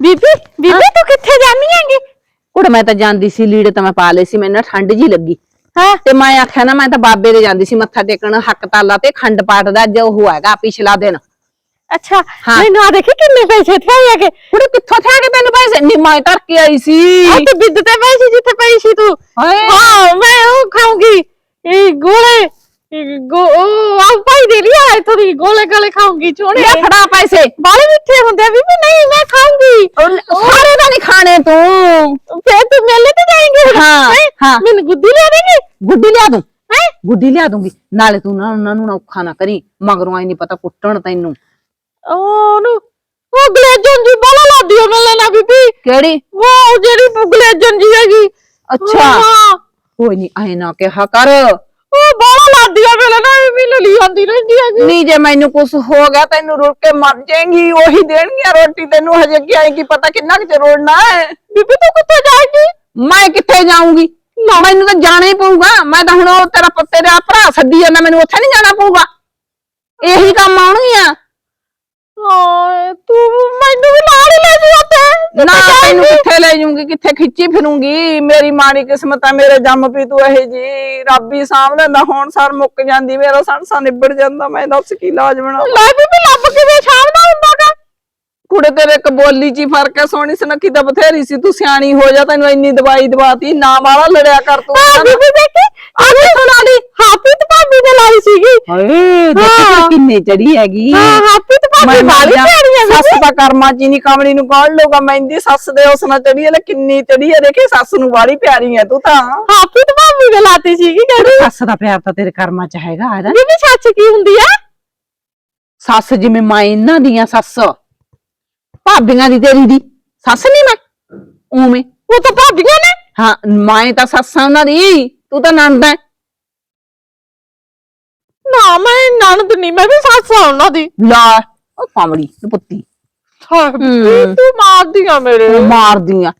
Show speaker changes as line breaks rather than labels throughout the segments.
ਬੀਬੀ ਬੀਬੀ ਤੂੰ ਕਿੱਥੇ ਜਾਨੀ ਹੈਗੀ?
ਕੁੜ ਮੈਂ ਤਾਂ ਜਾਂਦੀ ਸੀ ਲੀੜੇ ਤਾਂ ਮੈਂ ਪਾ ਲਏ ਸੀ ਮੈਨੂੰ ਨਾ ਠੰਡ ਜੀ ਲੱਗੀ।
ਹਾਂ।
ਤੇ ਮੈਂ ਆਖਿਆ ਨਾ ਮੈਂ ਤਾਂ ਬਾਬੇ ਦੇ ਜਾਂਦੀ ਸੀ ਮੱਥਾ ਟੇਕਣ ਹੱਕ ਤਾਲਾ ਤੇ ਖੰਡ ਪਾਠ ਦਾ ਅੱਜ ਉਹ ਹੈਗਾ ਪਿਛਲਾ ਦਿਨ।
ਅੱਛਾ। ਮੈਨੂੰ ਆ ਦੇਖੀ ਕਿੰਨੇ ਪੈਸੇ ਇੱਥੇ ਆਏ ਹੈਗੇ?
ਕੁੜੇ ਕਿੱਥੋਂ ਥੇ ਆ ਕੇ ਤੈਨੂੰ ਪੈਸੇ? ਨੀ ਮੈਂ ਧਰ ਕੇ ਆਈ ਸੀ।
ਆ ਤੇ ਬਿੱਦ ਤੇ ਪੈਸੇ ਜਿੱਥੇ ਪਈ ਸੀ ਤੂੰ। ਹਾਂ ਮੈਂ ਉਹ ਖਾਉਂਗੀ ਇਹ ਗੋਲੇ। ਗੋ ਉਹ ਆ ਭਾਈ ਦੇ ਲਿਆ ਇਥੋਂ ਦੀ ਗੋਲੇ ਗੋਲੇ ਖਾਉਂਗੀ ਚੋਣੇ।
ਲੈ ਫੜਾ ਪੈਸੇ।
ਬਾਲੇ ਮਿੱਠੇ ਹੁੰਦੇ ਆ ਬੀਬੀ ਨਹੀਂ ਮੈਂ ਖਾਉਂਗੀ
ਉਹ ਸਾਰੇ ਤਾਂ ਨਹੀਂ ਖਾਣੇ ਤੂੰ।
ਫੇਰ ਤੂੰ ਮੇਲੇ ਤੇ ਜਾਏਂਗੇ ਹੁਣ?
ਹਾਂ,
ਹੈਂ?
ਹਾਂ।
ਮੈਨੂੰ ਗੁੱਦੀ ਲਿਆ ਦੇਂਗੇ?
ਗੁੱਡੀ ਲਿਆ ਦੂੰ।
ਹੈ?
ਗੁੱਡੀ ਲਿਆ ਦੂੰਗੀ। ਨਾਲੇ ਤੂੰ ਨਾ ਉਹਨਾਂ ਨੂੰ ਨਾ ਔਖਾ ਨਾ ਕਰੀ। ਮਗਰੋਂ ਆਈ ਨਹੀਂ ਪਤਾ ਕੁੱਟਣ ਤੈਨੂੰ।
ਉਹਨੂੰ ਉਹ ਗਲੇਜਨ ਜੀ ਬਾਲਾ ਲਾਦੀ ਉਹ ਮਿਲਣਾ ਨਾ ਬੀਬੀ।
ਕਿਹੜੀ?
ਉਹ ਜਿਹੜੀ ਗਲੇਜਨ ਜੀ ਹੈਗੀ।
ਅੱਛਾ। ਕੋਈ ਨਹੀਂ ਆਏ ਨਾ ਕਿਹਾ ਕਰ।
ਉਹ ਲਾਦੀ ਮੈਨੂੰ ਲਈ ਆਂਦੀ ਰਹਿੰਦੀ ਹੈਗੀ
ਨਹੀਂ ਜੇ ਮੈਨੂੰ ਕੁਝ ਹੋ ਗਿਆ ਤੈਨੂੰ ਰੁੜ ਕੇ ਮਰ ਜਾਏਂਗੀ ਉਹੀ ਦੇਣਗੀਆਂ ਰੋਟੀ ਤੈਨੂੰ ਹਜੇ ਕੀ ਆਏਗੀ ਪਤਾ ਕਿੰਨਾ ਕੁ ਰੋੜਨਾ ਹੈ।
ਬੀਬੀ ਤੂੰ ਕਿੱਥੇ ਜਾਏਂਗੀ?
ਮੈਂ ਕਿੱਥੇ ਜਾਊਂਗੀ? ਮੈਨੂੰ ਤਾਂ ਜਾਣਾ ਹੀ ਪਊਗਾ। ਮੈਂ ਤਾਂ ਹੁਣ ਉਹ ਤੇਰਾ ਪੱਤੇ ਦਾ ਭਰਾ ਸੱਦੀ ਜਾਂਦਾ ਮੈਨੂੰ ਉੱਥੇ ਨਹੀਂ ਜਾਣਾ ਪਊਗਾ। ਇਹੀ ਕੰਮ ਆਉਣਗੀਆਂ।
ਤੂੰ ਮੈਨੂੰ ਵੀ ਨਾਲ ਹੀ ਲੈ ਜੀ ਉੱਥੇ।
ਨਾ ਤੈਨੂੰ ਕਿੱਥੇ ਲੈ ਜਾਊਂਗੀ ਕਿੱਥੇ ਖਿੱਚੀ ਫਿਰੂੰਗੀ? ਮੇਰੀ ਮਾੜੀ ਕਿਸਮਤ ਆ ਮੇਰੇ ਜੰਮ ਪੀ ਤੂੰ ਇਹ ਜੀ ਰੱਬ ਸਾਂਭ ਲੈਂਦਾ ਹੁਣ ਸਾਰ ਮੁੱਕ ਜਾਂਦੀ ਮੇਰਾ ਸੰਸਾ ਨਿਬੜ ਜਾਂਦਾ ਮੈਂ ਦੱਸ ਕੀ ਲਾਜ ਬਣਾ
ਲੈ ਬੀਬੀ ਲੱਭ ਕਿਵੇਂ ਸ਼ਾਮ ਦਾ ਹੁੰਦਾਗਾ
ਕੁੜੇ ਤੇਰੇ ਇੱਕ ਬੋਲੀ ਚ ਹੀ ਫ਼ਰਕ ਹੈ ਸੋਹਣੀ ਸੁਨੱਖੀ ਤਾਂ ਬਥੇਰੀ ਸੀ ਤੂੰ ਸਿਆਣੀ ਹੋ ਜਾ ਤੈਨੂੰ ਇੰਨੀ ਦਵਾਈ ਦਵਾਤੀ ਨਾ ਵਾਲਾ ਲੜਿਆ ਕਰ ਤੂੰ
ਹਾਂ ਬੀਬੀ ਦੇਖੀ ਅੱਜ ਸੁਣਾ ਲਈ ਹਾਪੀ ਤੇ ਭਾਬੀ ਨੇ ਲਾਈ ਸੀਗੀ।
ਹਾਏ
ਹਾਂ।
ਕਿੰਨੇ ਚੜੀ ਹੈਗੀ।
ਹਾਂ ਹਾਪੀ ਤੇ ਭਾਬੀ
ਮੈਂ
ਵਾਲੀ ਪਿਆਰੀ ਹੈ
ਸੱਸ ਦਾ ਕਰਮਾ ਹੀ ਨਹੀਂ ਕਮਲੀ ਨੂੰ ਕੌਣ ਲਊਗਾ? ਮਹਿੰਦੀ ਸੱਸ ਦੇ ਉਸ ਨਾਲ ਚੜੀ ਹੈ ਲੈ ਕਿੰਨੀ ਚੜੀ ਹੈ ਦੇਖੇ ਸੱਸ ਨੂੰ ਵਾਲੀ ਪਿਆਰੀ ਹੈ ਤੂੰ ਤਾਂ।
ਹਾਪੀ ਤੇ ਭਾਬੀ ਨੇ ਲਾਤੀ ਸੀਗੀ ਕਹਿੰਦੀ।
ਸੱਸ ਦਾ ਪਿਆਰ ਤਾਂ ਤੇਰੇ ਕਰਮਾਂ ਚ ਹੈਗਾ ਹੈ
ਬੀਬੀ ਸੱਚ ਕੀ ਹੁੰਦੀ ਆ?
ਸੱਸ ਜਿਵੇਂ ਮਾਂ ਇਹਨਾਂ ਦੀਆਂ ਸੱਸ। ਭਾਬੀਆਂ ਦੀ ਤੇਰੀ ਦੀ। ਸੱਸ ਨਹੀਂ ਮੈਂ? ਉਵੇਂ।
ਉਹ ਤਾਂ ਭਾਬੀਆਂ ਨੇ।
ਹਾਂ ਮਾਂ ਤਾਂ ਸੱਸਾਂ ਉਹਨਾਂ ਦੀ। ਤੂੰ ਤਾਂ ਨੰਦ ਹੈ
ਨਾ ਮੈਂ ਨਣਦ ਨਹੀਂ ਮੈਂ ਵੀ ਸੱਸ ਆ ਉਹਨਾਂ ਦੀ।
ਲਾ ਉਹ ਕਮਲੀ ਪੁੱਤੀ।
ਹਾਂ
ਹੂੰ।
ਤੂੰ ਮਾਰਦੀ ਆ ਮੇਰੇ।
ਮਾਰਦੀ ਆ।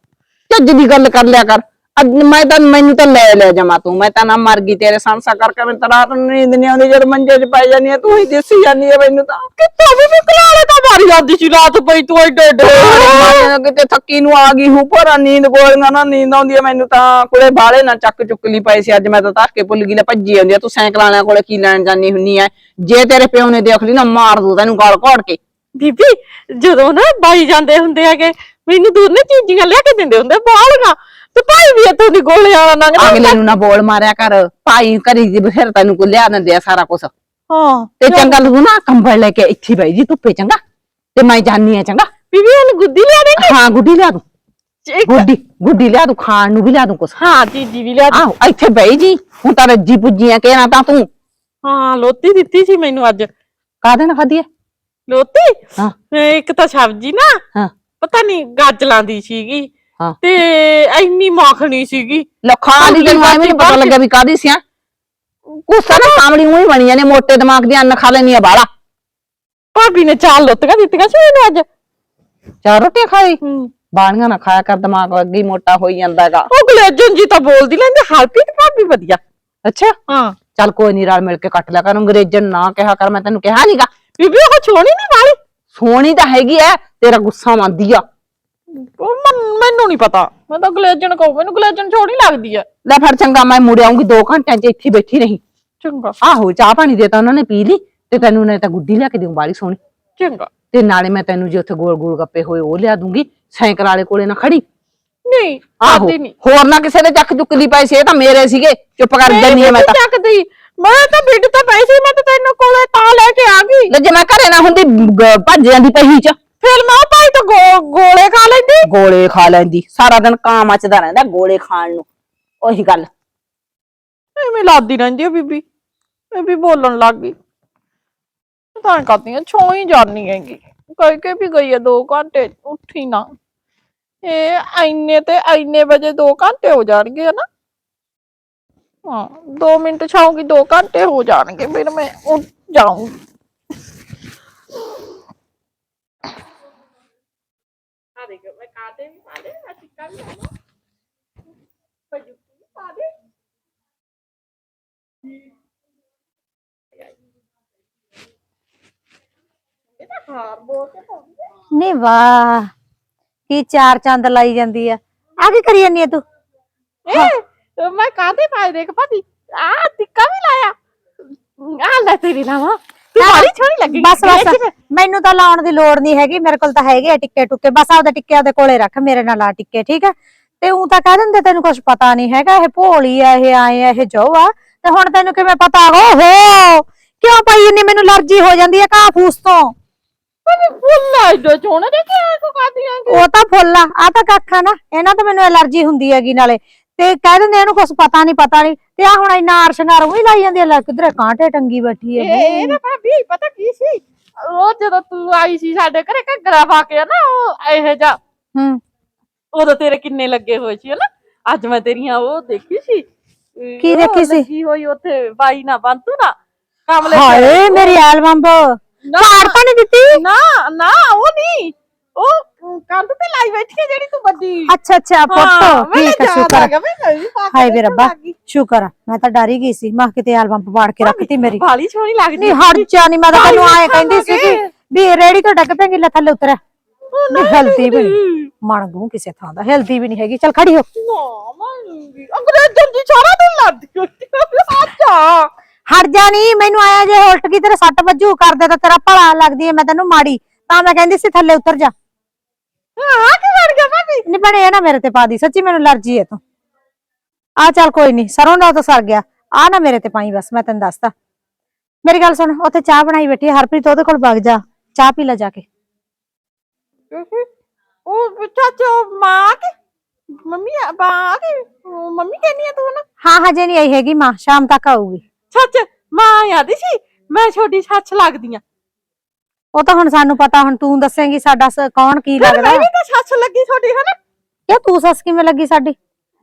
ਚੱਜ ਦੀ ਗੱਲ ਕਰ ਲਿਆ ਕਰ। ਅੱਜ ਮੈਂ ਤਾਂ ਮੈਨੂੰ ਤਾਂ ਲੈ ਲੈ ਜਾਵਾਂ ਤੂੰ ਮੈਂ ਤਾਂ ਨਾ ਮਰ ਗਈ ਤੇਰੇ ਸੰਸਾ ਕਰਕੇ ਮੈਨੂੰ ਤਾਂ ਰਾਤ ਨੂੰ ਨੀਂਦ ਨਹੀਂ ਆਉਂਦੀ ਜਦ ਮੰਜੇ 'ਚ ਪੈ ਜਾਂਦੀ ਆ ਤੂੰ ਹੀ ਦਿਸੀ ਜਾਂਦੀ ਆ ਮੈਨੂੰ ਤਾਂ।
ਕਿੱਥੇ ਵੀ ਨਿਕਲਾਲੇ ਤਾਂ ਮਾਰੀ ਜਾਂਦੀ ਸੀ ਰਾਤ ਪਈ ਤੂੰ ਏਡੇ
ਮੈਂ ਕਿਤੇ ਥੱਕੀ ਨੂੰ ਆ ਗਈ ਹੂੰ ਪਰ ਨੀਂਦ ਗੋਲੀਆਂ ਨਾ ਨੀਂਦ ਆਉਂਦੀ ਆ ਮੈਨੂੰ ਤਾਂ ਕੋਲੇ ਬਾਲੇ ਨਾ ਚੱਕ ਚੁੱਕ ਲਈ ਪਈ ਸੀ ਅੱਜ ਮੈਂ ਤਾਂ ਧੱਕੇ ਭੁੱਲ ਗਈ ਲੈ ਭੱਜੀ ਆਉਂਦੀ ਆ ਤੂੰ ਸਾਈਕਲ ਵਾਲਿਆਂ ਕੋਲੇ ਕੀ ਲੈਣ ਜਾਨੀ ਹੁੰਨੀ ਆ ਜੇ ਤੇਰੇ ਪਿਓ ਨੇ ਦੇਖ ਲਈ ਨਾ ਮਾਰ ਦੂ ਤੈਨੂੰ ਗਾਲ ਘੋੜ ਕੇ।
ਬੀਬੀ ਜਦੋਂ ਨਾ ਬਾਈ ਜਾਂਦੇ ਹੁੰਦੇ ਹੈਗੇ ਮੈਨੂੰ ਦੂਰ ਨੇ ਚੀਜ਼ੀਆਂ ਲਿਆ ਕੇ ਦਿੰਦੇ ਹੁੰਦੇ ਬਾਲਗਾ ਤੇ ਭਾਈ ਵੀ ਇੱਥੋਂ ਦੀ ਗੋਲੇ ਵਾਲਾ ਲੰਘਦਾ
ਅਗਲੇ ਨੂੰ ਨਾ ਬੋਲ ਮਾਰਿਆ ਕਰ। ਭਾਈ ਘਰੀ ਦੀ ਬਥੇਰ ਤੈਨੂੰ ਕੋ ਲਿਆ ਦਿੰਦੇ ਆ ਸਾਰਾ ਕੁਝ
ਹਾਂ
ਤੇ ਚੰਗਾ ਤੂੰ ਨਾ ਕੰਬਲ ਲੈ ਕੇ ਇੱਥੇ ਬਈ ਜੀ ਧੁੱਪੇ ਚੰਗਾ। ਤੇ ਮੈਂ ਜਾਨੀ ਆ ਚੰਗਾ।
ਬੀਬੀ ਉਹਨੂੰ ਗੁੱਦੀ ਲਿਆ ਦੇਂਗੇ
ਹਾਂ ਗੁੱਡੀ ਲਿਆ ਦੂੰ। ਗੁੱਡੀ ਗੁੱਡੀ ਲਿਆ ਦੂੰ ਖਾਣ ਨੂੰ ਵੀ ਲਿਆ ਦੂੰ ਕੁਛ।
ਹਾਂ ਚੀਜ਼ੀ ਵੀ ਲਿਆ ਦੇ।
ਆਹੋ ਇੱਥੇ ਬਈ ਜੀ। ਹੁਣ ਤਾਂ ਰੱਜੀ ਪੁੱਜੀਆਂ ਕਹਿਣਾ ਤਾਂ ਤੂੰ।
ਹਾਂ ਲੋਤੀ ਦਿੱਤੀ ਸੀ ਮੈਨੂੰ ਅੱਜ।
ਕਾਹਦੇ ਨਾਲ ਖਾਧੀ ਐ?
ਲੋਤੀ?
ਹਾਂ।
ਇੱਕ ਤਾਂ ਸਬਜ਼ੀ ਨਾ
ਹਾਂ।
ਪਤਾ ਨਹੀਂ ਗਾਜਲਾਂ ਦੀ ਸੀਗੀ।
ਹਾਂ।
ਤੇ ਇੰਨੀ ਮੱਖਣੀ ਸੀਗੀ।
ਲਖਾਂ ਦੀ ਤੈਨੂੰ ਐਵੇਂ ਨੀ ਪਤਾ ਲੱਗਿਆ ਵੀ ਕਾਹਦੀ ਸੀ ਆ ਕੁਛ ਨਾ ਕਾਮੜੀ ਉਹੀ ਬਣੀਆਂ ਨੇ ਮੋਟੇ ਦਿਮਾਗ ਦੀ ਅੰਨ ਖਾ ਲੈਣੀ ਆ ਬਾਲਾ
ਭਾਬੀ ਨੇ ਚਾਰ ਲੋਤੀਆਂ ਦਿੱਤੀਆਂ ਸੀ ਮੈਨੂੰ ਅੱਜ।
ਚਾਰ ਰੋਟੀਆਂ ਖਾਈ?
ਹੂੰ।
ਬਾਣੀਆਂ ਨਾ ਖਾਇਆ ਕਰ ਦਿਮਾਗ ਅੱਗੇ ਹੀ ਮੋਟਾ ਹੋਈ ਜਾਂਦਾ ਹੈਗਾ।
ਉਹ ਗਲੇਜਨ ਜੀ ਤਾਂ ਬੋਲਦੀ ਲੈਂਦੇ ਹਰਪ੍ਰੀਤ ਭਾਬੀ ਵਧੀਆ।
ਅੱਛਾ।
ਹਾਂ।
ਚੱਲ ਕੋਈ ਨਹੀਂ ਰਲ ਮਿਲ ਕੇ ਕੱਟ ਲਿਆ ਕਰ ਅੰਗਰੇਜ਼ਨ ਨਾ ਕਿਹਾ ਕਰ ਮੈਂ ਤੈਨੂੰ ਕਿਹਾ ਨੀਗਾ।
ਬੀਬੀ ਉਹ ਛੋਣੀ ਨਹੀਂ ਵਾਲੀ?
ਸੋਹਣੀ ਤਾਂ ਹੈਗੀ ਐ ਤੇਰਾ ਗੁੱਸਾ ਮੰਦੀ ਆ।
ਉਹ ਮਨ- ਨਹੀਂ ਪਤਾ। ਮੈਂ ਤਾਂ ਗਲੇਜਨ ਕਹੂੰ ਮੈਨੂੰ ਗਲੇਜਨ ਛੋਣੀ ਲੱਗਦੀ ਆ।
ਲੈ ਫਿਰ ਚੰਗਾ ਮੈਂ ਮੁੜ ਆਉਂਗੀ 2 ਘੰਟਿਆਂ ਚ ਇੱਥੇ ਬੈਠੀ ਰਹੀ।
ਚੰਗਾ।
ਆਹੋ ਚਾਹ ਪਾਣੀ ਦੇਤਾ ਉਹਨਾਂ ਨੇ ਪੀ ਲਈ ਤੇ ਤੈਨੂੰ ਨੇ ਤਾਂ ਗੁੱਡੀ ਲਿਆ ਕੇ ਦਿਉ ਬਾਲੀ ਸੋਹਣੀ।
ਚੰਗਾ।
ਤੇ ਨਾਲੇ ਮੈਂ ਤੈਨੂੰ ਜੇ ਉੱਥੇ ਗੋਲ ਗੋਲ ਗੱਪੇ ਹੋਏ ਉਹ ਲਿਆ ਦੂੰਗੀ ਸਾਈਕਲ ਵਾਲੇ ਕੋਲੇ ਨਾ ਖੜੀ।
ਨਹੀਂ
ਆਹੋ
ਆਦੀ ਨਹੀਂ
ਹੋਰ ਨਾ ਕਿਸੇ ਦੇ ਚੱਕ ਚੁੱਕ ਲਈ ਪੈਸੇ ਇਹ ਤਾਂ ਮੇਰੇ ਸੀਗੇ ਚੁੱਪ ਕਰ ਜੰਨੀ ਆ ਮੈਂ ਤਾਂ।
ਚੱਕਦੀ? ਮੈਂ ਤਾਂ ਬਿੱਡ ਤਾਂ ਪਈ ਸੀ ਮੈਂ ਤਾਂ ਤੈਨੂੰ ਕੋਲੇ ਤਾਂ ਲੈ ਕੇ ਆ ਗਈ।
ਲੈ ਜੇ ਮੈਂ ਘਰੇ ਨਾ ਹੁੰਦੀ ਗ- ਭੱਜ ਜਾਂਦੀ ਪਹੀ ਚ।
ਫਿਰ ਮੈਂ ਉਹ ਭਾਈ ਤਾਂ ਗੋ- ਗੋਲੇ ਖਾ ਲੈਂਦੀ
ਗੋਲੇ ਖਾ ਲੈਂਦੀ ਸਾਰਾ ਦਿਨ ਕਾਂ ਮੱਚਦਾ ਰਹਿੰਦਾ ਗੋਲੇ ਖਾਣ ਨੂੰ ਉਹੀ ਗੱਲ
ਐਵੇਂ ਲਾਦੀ ਰਹਿੰਦੀ ਆ ਬੀਬੀ ਇਹ ਵੀ ਬੋਲਣ ਲੱਗ ਗਈ ਮੈਂ ਤਾਂ ਕਰਦੀ ਆ ਛੋ ਹੀ ਜਾਨੀ ਹੈਗੀ ਕਹਿ ਕੇ ਵੀ ਗਈ ਆ 2 ਘੰਟੇ ਉੱਠੀ ਨਾ ਇਹ ਐਨੇ ਤੇ ਐਨੇ ਵਜੇ 2 ਘੰਟੇ ਹੋ ਜਾਣਗੇ ਹਨਾ ਹਾਂ 2 ਮਿੰਟ ਛਾਉਂਗੀ 2 ਘੰਟੇ ਹੋ ਜਾਣਗੇ ਫਿਰ ਮੈਂ ਉੱਠ ਜਾਊਂਗੀ ਆ ਦੇਖ ਮੈਂ ਕਾਤੇ ਵੀ ਪਾ ਦੇ ਮੈਂ ਟਿੱਕਾ ਵੀ ਲਾ ਲਾਂ ਮੈਂ ਜੁੱਤੀ ਵੀ ਪਾ ਦੇ ਇਹ ਤਾਂ ਹਾਰ ਬੋ ਕੇ ਪਾਉਂਦੀ ਆ।
ਨੀ ਵਾਹ ਕੀ ਚਾਰ ਚੰਦ ਲਾਈ ਜਾਂਦੀ ਆ ਆ ਕੀ ਕਰੀ ਜਾਂਦੀ ਆ ਤੂੰ
ਏ ਮੈਂ ਕਾਹਦੇ ਪਾਏ ਦੇਖ ਭਾਬੀ ਆ ਟਿੱਕਾ ਵੀ ਲਾਇਆ ਆ ਲੈ ਤੇਰੀ ਲਾਵਾ ਤੂੰ ਬੜੀ ਸੋਹਣੀ ਲੱਗੀ।
ਬਸ ਬਸ। ਮੈਨੂੰ ਤਾਂ ਲਾਉਣ ਦੀ ਲੋੜ ਨਹੀਂ ਹੈਗੀ ਮੇਰੇ ਕੋਲ ਤਾਂ ਹੈਗੇ ਆ ਟਿੱਕੇ ਟੁੱਕੇ। ਬਸ ਆਪਦੇ ਟਿੱਕੇ ਆਪਦੇ ਕੋਲੇ ਰੱਖ ਮੇਰੇ ਨਾਲ ਆ ਟਿੱਕੇ ਠੀਕ ਆ? ਤੇ ਉਹ ਤਾਂ ਕਹਿ ਦਿੰਦੇ ਤੈਨੂੰ ਕੁਝ ਪਤਾ ਨਹੀਂ ਹੈਗਾ ਇਹ ਭੋਲੀ ਆ ਇਹ ਆਏ ਆ ਇਹ ਜੋ ਆ। ਤੇ ਹੁਣ ਤੈਨੂੰ ਕਿਵੇਂ ਪਤਾ? ਓਹੋ! ਕਿਉਂ ਪਈ ਇੰਨੀ ਮੈਨੂੰ ਅਲਰਜੀ ਹੋ ਜਾਂਦੀ ਆ ਘਾਹ ਫੂਸ ਤੋਂ?
ਫੁੱਲ ਐਡੋ ਚੋਣਾ ਦੇ ਕਿ ਕੋ? ਕਾਦੀਆਂ
ਉਹ ਤਾਂ ਫੁੱਲ ਆ ਆ ਤਾਂ ਕੱਖ ਆ ਨਾ। ਇਹਨਾਂ ਤੋਂ ਮੈਨੂੰ ਅਲਰਜੀ ਹੁੰਦੀ ਹੈਗੀ ਨਾਲੇ। ਤੇ ਕਹਿ ਦਿੰਦੇ ਇਹਨੂੰ ਕੁਝ ਪਤਾ ਨਹੀਂ ਪਤਾ ਨਹੀਂ ਤੇ ਆ ਹੁਣ ਇੰਨਾ ਆਰ ਸ਼ਿੰਗਾਰ ਉਹੀ ਲਾਈ ਜਾਂਦੀ ਆ ਲੈ ਕਿਧਰੇ ਕਾਂਟੇ ਟੰਗੀ ਬੈਠੀ
ਇਹ
ਹੈ
ਇਹ ਨਾ ਭਾਬੀ ਪਤਾ ਕੀ ਸੀ? ਉਹ ਜਦੋਂ ਤੂੰ ਆਈ ਸੀ ਸਾਡੇ ਘਰੇ ਘੱਗਰਾ ਪਾ ਕੇ ਨਾ ਉਹ ਇਹ ਜਾ
ਹੂੰ।
ਉਦੋਂ ਤੇਰੇ ਕਿੰਨੇ ਲੱਗੇ ਹੋਏ ਸੀ ਹਨਾ? ਅੱਜ ਮੈਂ ਤੇਰੀਆਂ ਉਹ ਦੇਖੀ ਸੀ।
ਕੀ
ਉਹ
ਦੇਖੀ ਸੀ?
ਲੱਗੀ ਹੋਈ ਉੱਥੇ ਬਾਈ ਨਾ ਬੰਤੂ ਨਾ। ਕਮਲੇ
ਹਾਏ ਮੇਰੀ ਐਲਬਮ
ਨਾ।
ਪਾੜ ਤਾਂ ਨਹੀਂ ਦਿੱਤੀ?
ਨਾ ਨਾ ਉਹ ਨਹੀਂ ਉਹ ਕੰਧ ਤੇ ਲਾਈ ਬੈਠੀ ਹੈ ਜਿਹੜੀ ਤੂੰ ਵੱਡੀ
ਅੱਛਾ ਅੱਛਾ
ਹਾਂ,
ਫੋਟੋ
ਮੈਨੂੰ
ਠੀਕ ਹੈ
ਯਾਦ
ਸ਼ੁਕਰ
ਆ।
ਆ।
ਗਿਆ, ਮੈਂ ਕੇ
ਹਾਏ ਵੇ ਰੱਬਾ। ਸ਼ੁਕਰ ਤਾਂ ਡਰ ਹੀ ਗਈ ਸੀ। ਮੈਂ ਕਿਹਾ ਕਿਤੇ ਐਲਬਮ ਪਾੜ ਕੇ ਰੱਖਤੀ ਮੇਰੀ।
ਬਾਲੀ ਸੋਹਣੀ ਲੱਗਦੀ
ਨਹੀਂ ਹਟ ਜਾ ਨਹੀਂ ਮੈਂ ਤਾਂ ਤੈਨੂੰ
ਭਾਈ
ਆਏ ਕਹਿੰਦੀ
ਵੇਖਾਂਗੇ।
ਸੀ ਵੀ ਰੇੜੀ ਤੋਂ ਡੱਗ ਪੈਂਗੀ ਲੈ ਥੱਲੇ ਉਤਰ।
ਉਹ
ਨਹੀਂ
ਨਹੀਂ
ਹਿਲਦੀ ਵੀ ਨਹੀਂ
ਹੁੰਦੀ।
ਮਣ ਦੂੰ ਕਿਸੇ ਥਾਂ ਦਾ ਹਿਲਦੀ ਵੀ ਨਹੀਂ ਹੈਗੀ। ਚੱਲ ਖੜੀ ਹੋ।
ਨਾ ਮੰਗੀ ਅੰਗਰੇਜ਼ਨ ਦੀ ਸਾਰਾ ਦਿਨ ਲੜਦੀ ਅੱਛਾ
ਹਟ ਜਾ। ਨਹੀਂ ਮੈਨੂੰ ਆਇਆ ਜੇ ਉਲਟ ਗਈ ਤੇਰੇ ਸੱਟ ਵੱਜੂ ਕਰਦੇ ਤਾਂ ਤੇਰਾ ਭਲਾ ਲੱਗਦੀ ਹੈ ਮੈਂ ਤੈਨੂੰ ਮਾੜੀ। ਤਾਂ ਮੈਂ ਕਹਿੰਦੀ ਸੀ ਥੱਲੇ ਉਤਰ ਜਾ।
ਆ ਕੀ ਬਣ ਗਿਆ ਭਾਬੀ?
ਨਹੀਂ ਬਣੇ ਇਹ ਨਾ ਮੇਰੇ ਤੇ ਪਾ ਦੀ ਸੱਚੀ ਮੈਨੂੰ ਅਲਰਜੀ ਹੈ ਤੂੰ। ਆ ਚੱਲ ਕੋਈ ਨਹੀਂ ਸਰੋਂ ਦਾ ਤਾਂ ਸਰ ਗਿਆ। ਆ ਨਾ ਮੇਰੇ ਤੇ ਪਾਈ ਬਸ ਮੈਂ ਤੈਨੂੰ ਦੱਸਤਾ। ਮੇਰੀ ਗੱਲ ਸੁਣ ਉੱਥੇ ਚਾਹ ਬਣਾਈ ਬੈਠੀ ਹੈ, ਹਰਪ੍ਰੀਤ ਉਹਦੇ ਕੋਲ ਵਗ ਜਾ ਚਾਹ ਪੀ ਲੈ ਜਾ ਕੇ।
ਉਹ ਚਾਚਾ ਮਾਂ ਕੀ ਮੰਮੀ ਆ ਬਾ ਕੀ ਉਹ ਮੰਮੀ ਕਹਿੰਦੀ ਆ ਤੂੰ ਨਾ।
ਹਾਂ ਹਜੇ ਨਹੀਂ ਆਈ ਹੈਗੀ ਮਾਂ ਸ਼ਾਮ ਤੱਕ ਆਊਗੀ।
ਸੱਚ ਮਾਂ ਆਦੀ ਸੀ ਮੈਂ ਛੋਟੀ ਸੱਚ ਲੱਗਦੀ ਆ।
ਉਹ ਤਾਂ ਹੁਣ ਸਾਨੂੰ ਪਤਾ ਹੁਣ ਤੂੰ ਦੱਸੇਂਗੀ ਸਾਡਾ ਸ- ਕੌਣ ਕੀ ਲੱਗਦਾ।
ਮੈਂ ਵੀ ਤਾਂ ਸੱਚ ਲੱਗੀ ਛੋਟੀ ਹਨਾ
ਇਹ ਤੂੰ ਸੱਸ ਕਿਵੇਂ ਲੱਗੀ ਸਾਡੀ?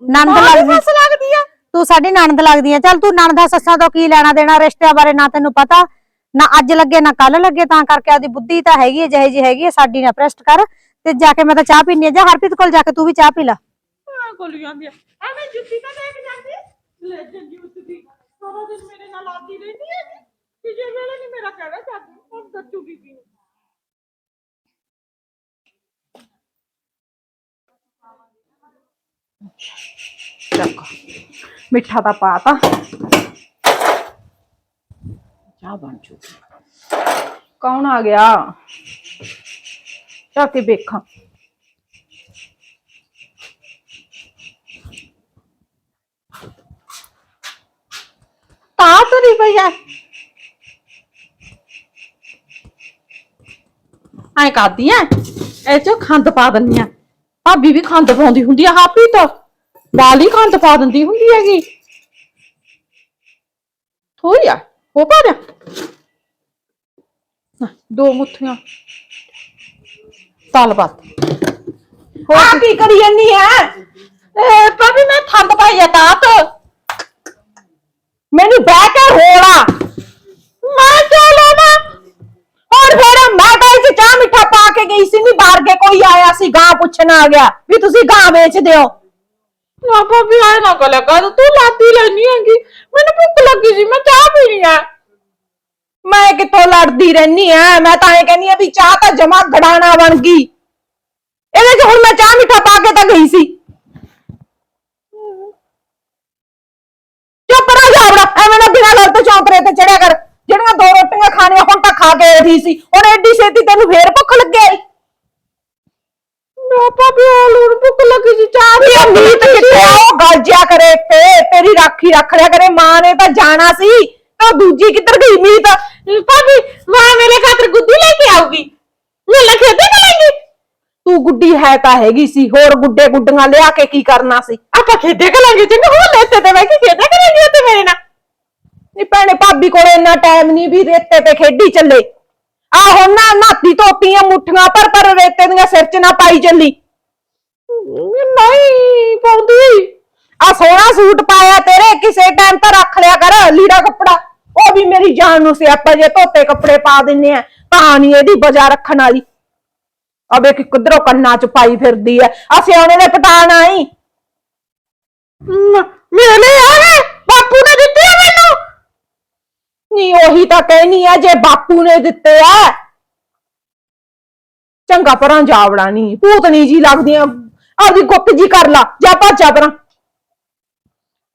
ਨਣਦ ਲੱਗਦੀ।
ਸੱਚ ਲੱਗਦੀ ਆ।
ਤੂੰ ਸਾਡੀ ਨਣਦ ਲੱਗਦੀ ਆ। ਚੱਲ ਤੂੰ ਨਣਦਾ ਸੱਸਾਂ ਤੋਂ ਕੀ ਲੈਣਾ ਦੇਣਾ ਰਿਸ਼ਤਿਆਂ ਬਾਰੇ ਨਾ ਤੈਨੂੰ ਪਤਾ। ਨਾ ਅੱਜ ਲੱਗੇ ਨਾ ਕੱਲ ਲੱਗੇ ਤਾਂ ਕਰਕੇ ਆਦੀ ਬੁੱਧੀ ਤਾਂ ਹੈਗੀ ਹੈ ਜਿਹੇ ਜੀ ਹੈਗੀ ਹੈ ਸਾਡੀ ਨਾ ਪ੍ਰੈਸਟ ਕਰ। ਤੇ ਜਾ ਕੇ ਮੈਂ ਤਾਂ ਚਾਹ ਪੀਣੀ ਆ। ਜਾ ਹਰਪ੍ਰੀਤ ਕੋਲ ਜਾ ਕੇ ਤੂੰ ਵੀ ਚਾਹ ਪੀ ਲੈ।
ਆ ਕੋਲ ਜਾਂਦੀ ਆ। ਐਵੇਂ ਜੁੱਤੀ ਤਾਂ ਦੇਖ ਜਾਂਦੀ। ਲੈ ਜੰਜੀ ਉੱਤਦੀ ਸਾਰਾ ਦਿਨ ਮੇਰੇ ਨਾਲ ਆਦੀ ਰਹਿੰਦੀ ਹੈ ਕਿ ਜੇ ਵੇਲੇ ਨਹੀਂ ਮੇਰਾ ਕਹਿਣਾ ਚਾਹਦੀ। ਹੁਣ ਦੱਸੂ ਬੀਬੀ ਨੂੰ?
ਮਿੱਠਾ ਤਾਂ ਪਾਤਾ। ਚਾਹ ਬਣ ਚੁੱਕੀ ਕੌਣ ਆ ਗਿਆ? ਜਾ ਕੇ ਵੇਖਾਂ।
ਤਾਂ ਤੁਰੀ ਪਈ ਆ ਐ ਕਰਦੀ ਐ। ਇਹ ਚੋਂ ਖੰਡ ਪਾ ਦਿੰਨੀ ਆ ਭਾਬੀ ਵੀ ਖੰਡ ਪਾਉਂਦੀ ਹੁੰਦੀ ਆ ਹਾਪੀ ਤਾਂ। ਵਾਲੀ ਖੰਡ ਪਾ ਦਿੰਦੀ ਹੁੰਦੀ ਹੈਗੀ। ਥੋੜੀ ਆ ਹੋ ਪਾ ਨਾ, ਦੋ ਮੁੱਠੀਆਂ। ਤਾਲ ਬਾਤ
ਆ ਕੀ? ਕਰੀ ਜਾਨੀ ਐ?
ਏ ਭਾਬੀ ਮੈਂ ਖੰਡ ਪਾਈ ਆ ਤਾਤ
ਮੈਨੂੰ ਬਹਿ ਕੇ
ਮੈਂ ਚਲੋ
ਫਿਰ ਮੈਂ ਇਹ ਚਾਹ ਮਿੱਠਾ ਪਾ ਕੇ ਗਈ ਸੀ ਨਹੀਂ ਬਾਹਰ ਕੇ ਕੋਈ ਆਇਆ ਸੀ ਗਾਂ ਪੁੱਛਣ ਆ ਗਿਆ ਵੀ ਤੁਸੀਂ ਗਾਂ ਵੇਚਦੇ ਹੋ।
ਨਾ ਭਾਬੀ ਆਏ ਨਾ ਗੱਲ ਕਰ ਤੂੰ ਲਾਤੀ ਲੈਣੀ ਹੈਗੀ। ਮੈਨੂੰ ਭੁੱਖ ਲੱਗੀ ਸੀ ਮੈਂ ਚਾਹ ਪੀਣੀ ਆ।
ਮੈਂ ਕਿੱਥੋਂ ਲੜਦੀ ਰਹਿਨੀ ਐ ਮੈਂ ਤਾਂ ਐ ਕਹਿੰਨੀ ਆ ਵੀ ਚਾਹ ਤਾਂ ਜਮਾ ਗੜਾਣਾ ਬਣ ਗਈ। ਇਹਦੇ 'ਚ ਹੁਣ ਮੈਂ ਚਾਹ ਮਿੱਠਾ ਪਾ ਕੇ ਤਾਂ ਗਈ ਸੀ। ਚੁੱਪ ਰਹਿ ਜਾ ਬੜਾ ਐਵੇਂ ਨਾ ਬਿਨਾਂ ਗੱਲ ਤੋਂ ਚੌਂਕਰੇ ਤੇ ਚੜਿਆ ਕਰ। ਜਿਹੜੀਆਂ ਦੋ ਰੋਟੀਆਂ ਖਾਣੀਆਂ ਹੁਣ ਤਾਂ ਖਾ ਕੇ ਰਹੀ ਸੀ ਹੁਣ ਐਡੀ ਛੇਤੀ ਤੈਨੂੰ ਫੇਰ ਭੁੱਖ ਲੱਗਿਆ ਈ
ਨਾ ਭਾਬੀ ਆ ਲੋੜ ਭੁੱਖ ਲੱਗੀ ਸੀ ਚਾਹ
ਵੀ ਇਹ ਨੀਤ ਕਿੱਥੇ ਆ ਉਹ ਗਲਜਿਆ ਕਰੇ ਤੇ ਤੇਰੀ ਰਾਖੀ ਰੱਖ ਲਿਆ ਕਰੇ ਮਾਂ ਨੇ ਤਾਂ ਜਾਣਾ ਸੀ ਤਾਂ ਦੂਜੀ ਕਿੱਧਰ ਗਈ ਨੀਤ
ਭਾਬੀ ਮਾਂ ਮੇਰੇ ਖਾਤਰ ਗੁੱਡੀ ਲੈ ਕੇ ਆਊਗੀ। ਮੈਂ ਲਖੇਦੇ ਕਰਾਂਗੀ
ਤੂੰ ਗੁੱਡੀ ਹੈ ਤਾਂ ਹੈਗੀ ਸੀ ਹੋਰ ਗੁੱਡੇ ਗੁੱਡੀਆਂ ਲਿਆ ਕੇ ਕੀ ਕਰਨਾ ਸੀ?
ਆਪਾਂ ਖੇਡੇ ਕਰਾਂਗੇ ਜਿੰਨੇ ਹੋਰ ਲੈਤੇ ਤੇ ਮੈਂ ਕੀ ਖੇਡੇ ਕਰਾਂਗੇ ਤੇ ਮੇਰੇ ਨਾਲ।
ਨੀ ਭੈਣੇ ਭਾਬੀ ਕੋਲ ਇੰਨਾ ਟਾਈਮ ਨਹੀਂ ਵੀ ਰੇਤੇ ਤੇ ਖੇਡੀ ਚੱਲੇ। ਆ ਹੁਣ ਨਾ ਨਾਤੀ ਧੋਤੀਆਂ, ਮੁੱਠੀਆਂ ਪਰ ਪਰ ਰੇਤੇ ਦੀਆਂ ਸਿਰ 'ਚ ਨਾ ਪਾਈ ਚੱਲੀ।
ਨਹੀਂ, ਪਾਉਂਦੀ।
ਆ ਸੋਹਣਾ ਸੂਟ ਪਾਇਆ ਤੇਰੇ, ਕਿਸੇ ਟਾਈਮ ਤਾਂ ਰੱਖ ਲਿਆ ਕਰ, ਲੀੜਾ ਕੱਪੜਾ। ਉਹ ਵੀ ਮੇਰੀ ਜਾਨ ਨੂੰ ਸਿਆਪਾ ਜੇ ਧੋਤੇ ਕੱਪੜੇ ਪਾ ਦਿੰਨੇ ਆ, ਤਾਂ ਨਹੀਂ ਇਹਦੀ ਬਜਾ ਰੱਖਣ ਵਾਲੀ। ਅਬੇ ਕਿ ਕਿਧਰੋਂ ਕੰਨਾਂ 'ਚ ਪਾਈ ਫਿਰਦੀ ਐ। ਆ ਸਿਆਣੇ ਦੇ ਪਟਾਣ ਆਈ।
ਮੇਰੇ ਆ ਬਾਪੂ ਨੇ ਦਿੱਤੀ ਆ
ਨਹੀਂ ਉਹੀ ਤਾਂ ਕਹਿਨੀ ਆ ਜੇ ਬਾਪੂ ਨੇ ਦਿੱਤੇ ਆ। ਚੰਗਾ ਪਰਾਂ ਜਾਵੜਾ ਨਹੀਂ ਭੂਤਨੀ ਜੀ ਲੱਗਦੀਆਂ। ਆਪਦੀ ਗੁੱਤ ਜੀ ਕਰ ਲਾ ਜਾ ਭੱਜਾ ਪਰਾਂ।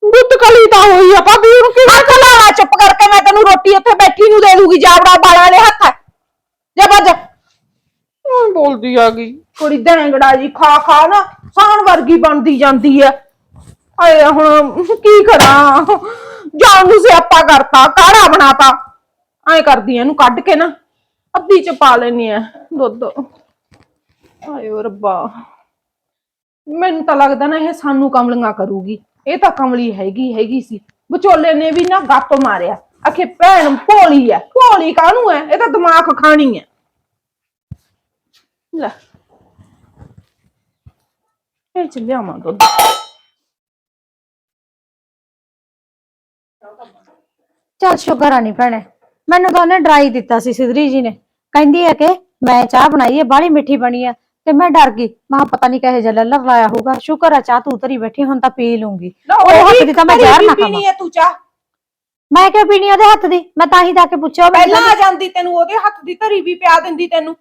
ਗੁੱਤ ਕਲੀ ਤਾਂ ਹੋਈ ਆ ਭਾਬੀ ਉਹਨੂੰ ਕਿਵੇਂ ਕਲਾਵਾ ਚੁੱਪ ਕਰਕੇ ਮੈਂ ਤੈਨੂੰ ਰੋਟੀ ਉੱਥੇ ਬੈਠੀ ਨੂੰ ਦੇ ਦੂਗੀ ਜਾਵੜਾ ਬਾਲਾਂ ਵਾਲੇ ਹੱਥ। ਜਾ ਭੱਜ।
ਬੋਲਦੀ ਆ ਗਈ।
ਕੁੜੀ ਡੈਂਗੜਾ ਜੀ ਖਾ ਖਾ ਨਾ ਸਾਣ ਵਰਗੀ ਬਣਦੀ ਜਾਂਦੀ ਐ ਆਏ ਹੁਣ ਕੀ ਕਰਾਂ? ਜਾਨ ਨੂੰ ਸਿਆਪਾ ਕਰਤਾ, ਕਾੜਾ ਬਣਾਤਾ। ਐ ਕਰਦੀ ਐ ਇਹਨੂੰ ਕੱਢ ਕੇ ਨਾ, ਅੱਧੀ ਚ ਪਾ ਲੈਣੀ ਐ ਦੁੱਧ। ਆਏ ਰੱਬਾ। ਮੈਨੂੰ ਤਾਂ ਲੱਗਦਾ ਨਾ ਇਹ ਸਾਨੂੰ ਕਮਲੀਆਂ ਕਰੂਗੀ। ਇਹ ਤਾਂ ਕਮਲੀ ਹੈਗੀ ਹੈਗੀ ਸੀ। ਵਿਚੋਲੇ ਨੇ ਵੀ ਨਾ ਗੱਪ ਮਾਰਿਆ। ਆਖੇ, ਭੈਣ, ਭੋਲੀ ਐ ਭੋਲੀ ਕਾਹਨੂੰ ਐ ਇਹ ਤਾਂ ਦਿਮਾਗ ਖਾਣੀ ਐ ਲੈ। ਇਹ ਚ ਲਿਆਵਾਂ ਦੁੱਧ।
ਚੱਲ ਸ਼ੁਕਰ ਆ ਨਹੀਂ ਭੈਣੇ। ਮੈਨੂੰ ਤਾਂ ਉਹਨੇ ਡਰਾਈ ਦਿੱਤਾ ਸੀ ਸਿਧਰੀ ਜੀ ਨੇ। ਕਹਿੰਦੀ ਹੈ ਕਿ ਮੈਂ ਚਾਹ ਬਣਾਈ ਹੈ ਬਾਹਲੀ ਮਿੱਠੀ ਬਣੀ ਹੈ ਤੇ ਮੈਂ ਡਰ ਗਈ। ਮਾਂ ਪਤਾ ਨਹੀਂ ਕਹੇ ਜਿਹਾ ਲੱਲਰ ਲਾਇਆ ਹੋਊਗਾ। ਸ਼ੁਕਰ ਆ ਚਾਹ ਤੂੰ ਉਤਰੀ ਬੈਠੀ ਹੁਣ ਤਾਂ ਪੀ ਲੂੰਗੀ। ਉਹ ਹੱਥ ਦੀ ਤਾਂ ਮੈਂ ਜ਼ਹਿਰ ਨਾ
ਪੀਣੀ
ਖਾਵਾਂ।
ਹੈ ਤੂੰ ਚਾਹ।
ਮੈਂ ਕਿਉਂ ਪੀਣੀ ਉਹਦੇ ਹੱਥ ਦੀ? ਮੈਂ ਤਾਂ ਹੀ ਜਾ ਕੇ ਪੁੱਛਿਆ
ਪਹਿਲਾਂ ਆ ਜਾਂਦੀ ਤੈਨੂੰ ਉਹਦੇ ਹੱਥ ਦੀ ਧਰੀ ਵੀ ਪਿਆ ਦਿੰਦੀ ਤੈਨੂੰ।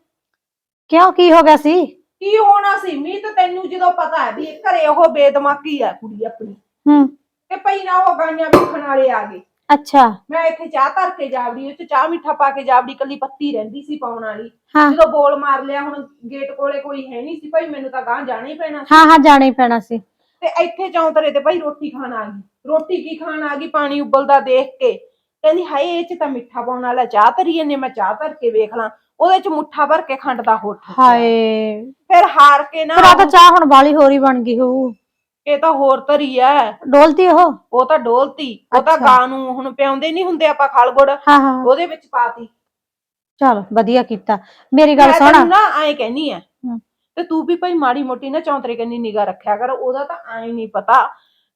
ਕਿਉਂ? ਕੀ ਹੋ ਗਿਆ ਸੀ?
ਕੀ ਹੋਣਾ ਸੀ? ਮੀਤ ਤੈਨੂੰ ਜਦੋਂ ਪਤਾ ਹੈ ਵੀ ਘਰੇ ਉਹ ਬੇਦਮਾਕੀ ਹੈ ਕੁੜੀ ਆਪਣੀ।
ਹੂੰ।
ਤੇ ਪਈ ਨਾ ਉਹ ਗਾਈਆਂ ਵੇਖਣ ਵਾਲੇ ਆ ਗਏ।
ਅੱਛਾ।
ਮੈਂ ਇੱਥੇ ਚਾਹ ਧਰ ਕੇ ਜਾਵੜੀ ਉਹ ਚ ਚਾਹ ਮਿੱਠਾ ਪਾ ਕੇ ਜਾਵੜੀ ਕੱਲੀ ਪੱਤੀ ਰਹਿੰਦੀ ਸੀ ਪਾਉਣ ਵਾਲੀ।
ਹਾਂ।
ਜਦੋਂ ਬੋਲ ਮਾਰ ਲਿਆ ਹੁਣ ਗੇਟ ਕੋਲੇ ਕੋਈ ਹੈ ਨਹੀਂ ਸੀ ਭਾਈ ਮੈਨੂੰ ਤਾਂ ਗਾਂ ਜਾਣਾ ਹੀ ਪੈਣਾ ਸੀ।
ਹਾਂ ਹਾਂ ਜਾਣਾ ਹੀ ਪੈਣਾ ਸੀ।
ਤੇ ਇੱਥੇ ਚੌਂਤਰੇ ਤੇ ਭਾਈ ਰੋਟੀ ਖਾਣ ਆ ਗਈ। ਰੋਟੀ ਕੀ ਖਾਣ ਆ ਗਈ? ਪਾਣੀ ਉਬਲਦਾ ਦੇਖ ਕੇ। ਕਹਿੰਦੀ ਹਾਏ ਇਹ ਚ ਤਾਂ ਮਿੱਠਾ ਪਾਉਣ ਵਾਲਾ ਚਾਹ ਧਰੀ ਨੇ ਮੈਂ ਚਾਹ ਧਰ ਕੇ ਵੇਖ ਲਾਂ। ਉਹਦੇ ਚ ਮੁੱਠਾ ਭਰ ਕੇ ਖੰਡ ਦਾ ਠੱਕਿਆ।
ਹਾਏ।
ਫਿਰ ਹਾਰ ਕੇ ਨਾ
ਆ ਤਾਂ ਚਾਹ ਹੁਣ ਬਾਲੀ ਹੋਰੀ ਬਣ ਗਈ ਹੋਊ।
ਇਹ ਤਾਂ ਹੋਰ ਧਰੀ ਐ।
ਡੋਲਤੀ ਉਹ?
ਉਹ ਤਾਂ ਡੋਲਤੀ। ਉਹ ਤਾਂ
ਅੱਛਾ।
ਗਾਂ ਨੂੰ ਹੁਣ ਪਿਆਉਂਦੇ ਨਹੀਂ ਹੁੰਦੇ ਆਪਾਂ ਖਲਗੁੜ।
ਹਾਂ ਹਾਂ।
ਉਹਦੇ ਵਿੱਚ ਪਾਤੀ।
ਚਲ ਵਧੀਆ ਕੀਤਾ। ਮੇਰੀ ਗੱਲ
ਮੈਂ
ਸੁਣ।
ਤੈਨੂੰ ਨਾ ਐਂ ਕਹਿਨੀ ਐ। ਤੇ ਤੂੰ ਵੀ ਭਾਈ ਮਾੜੀ ਮੋਟੀ ਨਾ ਚੌਂਤਰੇ ਕੰਨੀ ਨਿਗਾ ਰੱਖਿਆ ਕਰ। ਉਹਦਾ ਤਾਂ ਐਂ ਨਹੀਂ ਪਤਾ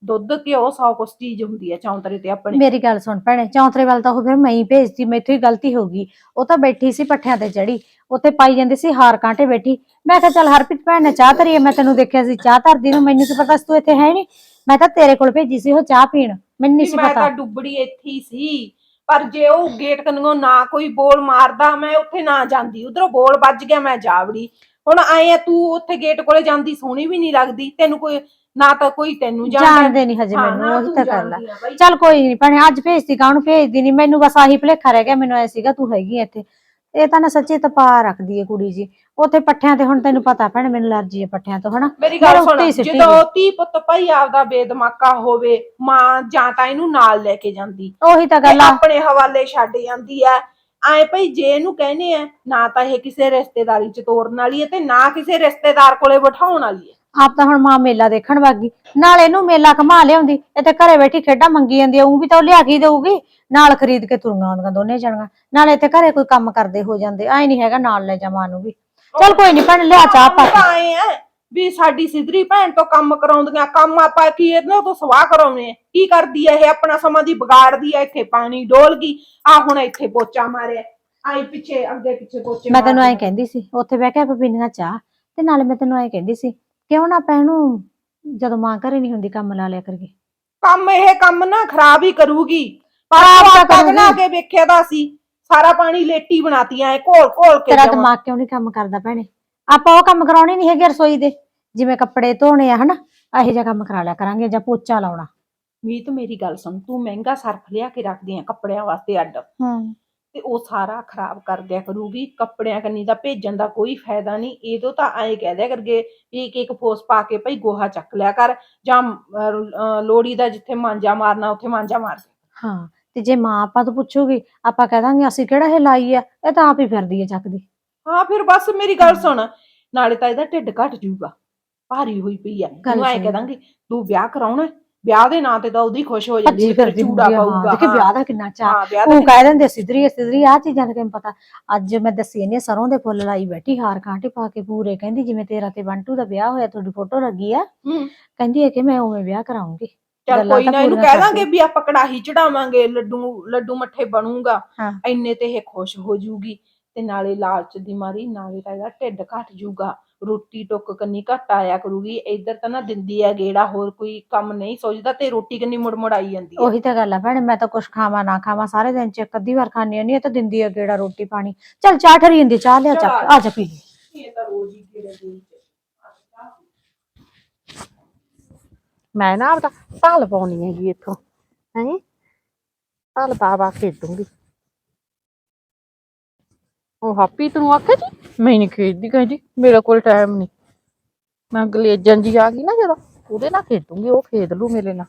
ਦੁੱਧ ਘਿਓ ਸੌ ਕੁਛ ਚੀਜ਼ ਹੁੰਦੀ ਐ ਚੌਂਤਰੇ ਤੇ ਆਪਣੇ।
ਮੇਰੀ ਗੱਲ ਸੁਣ ਭੈਣੇ ਚੌਂਤਰੇ ਵੱਲ ਤਾਂ ਉਹ ਫਿਰ ਮੈਂ ਹੀ ਭੇਜਤੀ ਮੈਥੋਂ ਹੀ ਗਲਤੀ ਹੋ ਗਈ। ਉਹ ਤਾਂ ਬੈਠੀ ਸੀ ਪੱਠਿਆਂ ਤੇ ਚੜੀ ਉੱਥੇ ਪਾਈ ਜਾਂਦੀ ਸੀ ਹਾਰ ਕਾਂਟੇ ਬੈਠੀ। ਮੈਂ ਕਿਹਾ ਚੱਲ ਹਰਪ੍ਰੀਤ ਭੈਣ ਨੇ ਚਾਹ ਧਰੀ ਹੈ ਮੈਂ ਤੈਨੂੰ ਦੇਖਿਆ ਸੀ ਚਾਹ ਧਰਦੀ ਨੂੰ ਮੈਨੂੰ ਕੀ ਪਤਾ ਸੀ ਤੂੰ ਇੱਥੇ ਹੈ ਨਹੀਂ। ਮੈਂ ਤਾਂ ਤੇਰੇ ਕੋਲ ਭੇਜੀ ਸੀ ਉਹ ਚਾਹ ਪੀਣ ਮੈਨੂੰ ਨਹੀਂ ਸੀ
ਮੈਂ
ਪਤਾ।
ਤਾਂ ਡੁੱਬੜੀ ਇੱਥੇ ਹੀ ਸੀ ਪਰ ਜੇ ਉਹ ਗੇਟ ਕੰਨੋਂ ਨਾ ਕੋਈ ਬੋਲ ਮਾਰਦਾ ਮੈਂ ਉੱਥੇ ਨਾ ਜਾਂਦੀ। ਉਧਰੋਂ ਬੋਲ ਵੱਜ ਗਿਆ ਮੈਂ ਜਾਵੜੀ। ਹੁਣ ਆਏ ਆ ਤੂੰ ਉੱਥੇ ਗੇਟ ਕੋਲੇ ਜਾਂਦੀ ਸੋਹਣੀ ਵੀ ਨਹੀਂ ਲੱਗਦੀ ਤੈਨੂੰ ਕੋਈ ਨਾ ਤਾਂ ਕੋਈ ਤੈਨੂੰ ਜਾਣਦਾ।
ਜਾਣਦੇ ਨਹੀਂ ਹਜੇ
ਹਾਂ,
ਮੈਨੂੰ
ਨਾ
ਉਹੀ
ਤੂੰ ਜਾਣਦੀ ਆ ਬਾਈ।
ਚੱਲ ਕੋਈ ਨਹੀਂ ਭੈਣੇ ਅੱਜ ਭੇਜਦੀ ਕਾਹਨੂੰ ਭੇਜਦੀ ਨਹੀਂ ਮੈਨੂੰ ਬਸ ਆਹੀ ਭੁਲੇਖਾ ਰਹਿ ਗਿਆ ਮੈਨੂੰ ਐ ਸੀਗਾ ਤੂੰ ਹੈਗੀ ਆ ਇੱਥੇ। ਇਹ ਤਾਂ ਨਾ ਸੱਚੀ ਤਪਾ ਰੱਖਦੀ ਹੈ ਕੁੜੀ ਜੀ। ਉੱਥੇ ਪੱਠਿਆਂ ਤੇ ਹੁਣ ਤੈਨੂੰ ਪਤਾ ਭੈਣੇ ਮੈਨੂੰ ਅਲਰਜੀ ਹੈ ਪੱਠਿਆਂ ਤੋਂ ਹਨਾ?
ਮੇਰੀ ਗੱਲ ਸੁਣ
ਉੱਤੇ ਹੀ ਸਿੱਟੀ
ਜਦੋਂ ਧੀ ਪੁੱਤ ਭਾਈ ਆਪਦਾ ਬੇਦਮਾਕਾ ਹੋਵੇ ਮਾਂ ਜਾਂ ਤਾਂ ਇਹਨੂੰ ਨਾਲ ਲੈ ਕੇ ਜਾਂਦੀ।
ਉਹੀ ਤਾਂ
ਤੇ
ਗੱਲ ਆ।
ਆਪਣੇ ਹਵਾਲੇ ਛੱਡ ਜਾਂਦੀ ਐ ਐ ਭਈ ਜੇ ਇਹਨੂੰ ਕਹਿੰਦੇ ਆ ਨਾ ਤਾਂ ਇਹ ਕਿਸੇ ਰਿਸ਼ਤੇਦਾਰੀ ਚ ਤੋਰਨ ਵਾਲੀ ਹੈ ਤੇ ਨਾ ਕਿਸੇ ਰਿਸ਼ਤੇਦਾਰ ਕੋਲੇ ਬਿਠਾਉਣ ਵਾਲੀ ਹੈ
ਆਪ ਤਾਂ ਹੁਣ ਮਾਂ ਮੇਲਾ ਦੇਖਣ ਵਾਗੀ। ਨਾਲ ਇਹਨੂੰ ਮੇਲਾ ਘਮਾ ਲਿਆਉਂਦੀ ਇੱਥੇ ਘਰੇ ਬੈਠੀ ਖੇਡਾਂ ਮੰਗੀ ਜਾਂਦੀ ਆ ਉਹ ਵੀ ਤਾਂ ਉਹ ਲਿਆ ਕੇ ਹੀ ਦੇਊਗੀ। ਨਾਲ ਖਰੀਦ ਕੇ ਤੁਰੀਆਂ ਆਉਂਦੀਆਂ ਦੋਨੇ ਜਣੀਆਂ। ਨਾਲ ਇੱਥੇ ਘਰੇ ਕੋਈ ਕੰਮ ਕਰਦੇ ਹੋ ਜਾਂਦੇ ਐ ਨਹੀਂ ਹੈਗਾ ਨਾਲ ਲੈ ਜਾ ਮਾਂ ਨੂੰ ਵੀ। ਚੱਲ ਕੋਈ ਨਹੀਂ ਭੈਣ ਲਿਆ ਚਾਹ ਪਾ ਕੇ।
ਆਏ ਐ ਵੀ ਸਾਡੀ ਸਿਧਰੀ ਭੈਣ ਤੋਂ ਕੰਮ ਕਰਾਉਂਦੀਆਂ ਕੰਮ ਆਪਾਂ ਕੀ ਇਹਨਾਂ ਤੋਂ ਸਵਾਹ ਕਰਾਉਣੇ ਆ ਕੀ ਕਰਦੀ ਐ ਇਹ ਆਪਣਾ ਸਮਾਂ ਦੀ ਵਿਗਾੜਦੀ ਐ ਇੱਥੇ ਪਾਣੀ ਡੋਲ ਗਈ ਆ ਹੁਣ ਇੱਥੇ ਪੋਚਾ ਮਾਰਿਆ ਆਈ ਪਿੱਛੇ ਅੱਗੇ ਪਿੱਛੇ ਪੋਚੇ
ਮੈਂ ਤੈਨੂੰ ਐਂ। ਕਹਿੰਦੀ ਸੀ ਉੱਥੇ ਬਹਿ ਕੇ ਆਪਾਂ ਪੀਣੀਆਂ ਚਾਹ ਤੇ ਨਾਲੇ ਮੈਂ ਤੈਨੂੰ ਐਂ ਕਹਿੰਦੀ ਸੀ ਕਿਉਂ ਨਾ ਆਪਾਂ ਇਹਨੂੰ ਜਦੋਂ ਮਾਂ ਘਰੇ ਨਹੀਂ ਹੁੰਦੀ ਕੰਮ ਲਾ ਲਿਆ ਕਰੀਏ
ਕੰਮ ਇਹ ਕੰਮ ਨਾ ਖਰਾਬ ਹੀ ਕਰੂਗੀ ਪਰ ਆਪਾਂ ਬਣਾ। ਕੇ ਵੇਖਿਆ ਤਾਂ ਸੀ ਸਾਰਾ ਪਾਣੀ ਲੇਟੀ ਬਣਾਤੀਆਂ ਐ ਘੋਲ ਘੋਲ ਕੇ
ਤੇਰਾ। ਦਿਮਾਗ ਕਿਉਂ ਨਹੀਂ ਕੰਮ ਕਰਦਾ ਭੈਣੇ ਆਪਾਂ ਉਹ ਕੰਮ ਕਰਾਉਣੇ ਨਹੀਂ ਹੈਗੇ ਰਸੋਈ ਦੇ ਜਿਵੇਂ ਕੱਪੜੇ ਧੋਣੇ ਆ ਹਨਾ? ਇਹੋ ਜਿਹਾ ਕੰਮ ਕਰਾ ਲਿਆ ਕਰਾਂਗੇ ਜਾਂ ਪੋਚਾ ਲਾਉਣਾ।
ਮੀਤ ਮੇਰੀ ਗੱਲ ਸੁਣ ਤੂੰ ਮਹਿੰਗਾ ਸਰਫ ਲਿਆ ਕੇ ਰੱਖਦੀ ਆ ਕੱਪੜਿਆਂ ਵਾਸਤੇ ਅੱਡ।
ਹੂੰ।
ਤੇ ਉਹ ਸਾਰਾ ਖਰਾਬ ਕਰ ਦਿਆ ਕਰੂਗੀ ਕੱਪੜਿਆਂ ਕੰਨੀ ਦਾ ਭੇਜਣ ਦਾ ਕੋਈ ਫਾਇਦਾ ਨਹੀਂ ਇਹਦੋਂ ਤਾਂ ਐਂ ਕਹਿ ਦਿਆ ਕਰਗੇ ਵੀ ਇੱਕ ਇੱਕ ਫੋਸ ਪਾ ਕੇ ਭਈ ਗੋਹਾ ਚੱਕ ਲਿਆ ਕਰ ਜਾਂ ਲੋੜੀ ਦਾ ਜਿੱਥੇ ਮਾਂਜਾ ਮਾਰਨਾ ਉੱਥੇ ਮਾਂਜਾ ਮਾਰ ਦੇ।
ਹਾਂ ਤੇ ਜੇ ਮਾਂ ਆਪਾਂ ਤੋਂ ਪੁੱਛੂਗੀ ਆਪਾਂ ਕਹਿ ਦਾਂਗੇ ਅਸੀਂ ਕਿਹੜਾ ਇਹ ਲਾਈ ਆ? ਇਹ ਤਾਂ ਆਪ ਹੀ ਫਿਰਦੀ ਹੈ ਚੱਕਦੀ।
ਹਾਂ ਫਿਰ ਬਸ ਮੇਰੀ ਗੱਲ ਸੁਣ। ਨਾਲੇ ਤਾਂ ਇਹਦਾ ਢਿੱਡ ਘਟ ਜਾਊਗਾ। ਭਾਰੀ ਹੋਈ ਪਈ ਆ।
ਗੱਲ
ਤੂੰ ਐਂ
ਸਹੀ
ਕਹਿ
ਆ।
ਦਾਂਗੇ ਤੂੰ ਵਿਆਹ ਕਰਾਉਣਾ ਹੈ? ਵਿਆਹ ਦੇ ਨਾਂ ਤੇ ਤਾਂ ਉਹਦੀ ਖੁਸ਼ ਹੋ ਜਾਂਦੀ
ਭੱਜੀ ਫਿਰਦੀ
ਚੂੜਾ
ਹੁੰਦੀ ਆ ਹਾਂ
ਪਾਊਗਾ।
ਦੇਖੀ ਵਿਆਹ ਦਾ ਕਿੰਨਾ ਚਾਅ।
ਹਾਂ ਵਿਆਹ ਦਾ
ਉਹ ਕਹਿ ਦਿੰਦੇ ਸਿਧਰੀ ਸਿਧਰੀ ਆ ਚੀਜ਼ਾਂ ਦਾ ਕਿਵੇਂ ਪਤਾ? ਅੱਜ ਮੈਂ ਦੱਸੀ ਨੇ ਸਰੋਂ ਦੇ ਫੁੱਲ ਲਾਈ ਬੈਠੀ ਹਾਰ ਕਾਂਟੇ ਪਾ ਕੇ ਪੂਰੇ। ਕਹਿੰਦੀ ਜਿਵੇਂ ਤੇਰਾ ਤੇ ਬੰਟੂ ਦਾ ਵਿਆਹ ਹੋਇਆ ਤੁਹਾਡੀ ਫੋਟੋ ਲੱਗੀ ਆ।
ਹੂੰ।
ਕਹਿੰਦੀ ਹੈ ਕਿ ਮੈਂ ਉਵੇਂ ਵਿਆਹ ਕਰਾਉਂਗੀ।
ਚੱਲ
ਗੱਲਾਂ
ਕੋਈ
ਤਾਂ
ਨਾ ਇਹਨੂੰ
ਪੂਰੀਆਂ
ਕਹਿ ਦਾਂਗੇ। ਵੀ ਆਪਾਂ ਕੜਾਹੀ ਚੜਾਵਾਂਗੇ ਲੱਡੂ ਲੱਡੂ ਮੱਠੇ ਬਣੂਗਾ।
ਹਾਂ।
ਇੰਨੇ ਤੇ ਇਹ ਖੁਸ਼ ਹੋ ਜੂਗੀ ਤੇ ਨਾਲੇ ਲਾਲਚ ਦੀ ਮਾਰੀ ਨਾਲੇ ਤਾਂ ਇਹਦਾ ਢਿੱਡ ਘਟ ਜੂਗਾ ਰੋਟੀ ਟੁੱਕ ਕੰਨੀ ਘਟ ਆਇਆ ਕਰੂਗੀ। ਇੱਧਰ ਤਾਂ ਨਾ ਦਿੰਦੀ ਆ ਗੇੜਾ ਹੋਰ ਕੋਈ ਕੰਮ ਨਹੀਂ ਸੋਚਦਾ ਤੇ ਰੋਟੀ ਕੰਨੀ ਮੁੜ ਮੁੜ ਆਈ ਜਾਂਦੀ ਆ।
ਉਹੀ ਤਾਂ ਗੱਲ ਆ ਭੈਣੇ ਮੈਂ ਤਾਂ ਕੁਛ ਖਾਵਾਂ ਨਾ ਖਾਵਾਂ ਸਾਰੇ ਦਿਨ ਚ ਇੱਕ ਅੱਧੀ ਵਾਰ ਖਾਣੀ ਨਹੀਂ ਇਹ ਤਾਂ ਦਿੰਦੀ ਆ ਗੇੜਾ ਰੋਟੀ ਪਾਣੀ। ਚੱਲ ਚਾਹ ਠਰੀ ਜਾਂਦੀ ਚਾਹ ਲਿਆ ਚੱਕ
ਆ
ਜਾ ਪੀ ਲਈ।
ਤਾਂ ਰੋਜ਼ ਹੀ ਦਿਨ ਚ
ਮੈਂ ਨਾ ਆਪਦਾ ਢਾਲ ਪਾਉਣੀ ਹੈਗੀ ਇੱਥੋਂ ਹੈ? ਢਾਲ ਪਾ ਪਾ ਖੇਡੂੰਗੀ
ਉਹ ਹਾਪੀ ਤੈਨੂੰ ਆਖਿਆ ਜੀ ਮੈਂ ਨਹੀਂ ਖੇਡਦੀ ਕਹਿੰਦੀ ਮੇਰੇ ਕੋਲ ਟਾਈਮ ਨਹੀਂ। ਮੈਂ ਗਲੇਜਨ ਜੀ ਆ ਗਈ ਨਾ ਜਦੋਂ, ਉਹਦੇ ਨਾਲ ਖੇਡੂੰਗੀ, ਉਹ ਖੇਡ ਲੂ ਮੇਰੇ ਨਾਲ।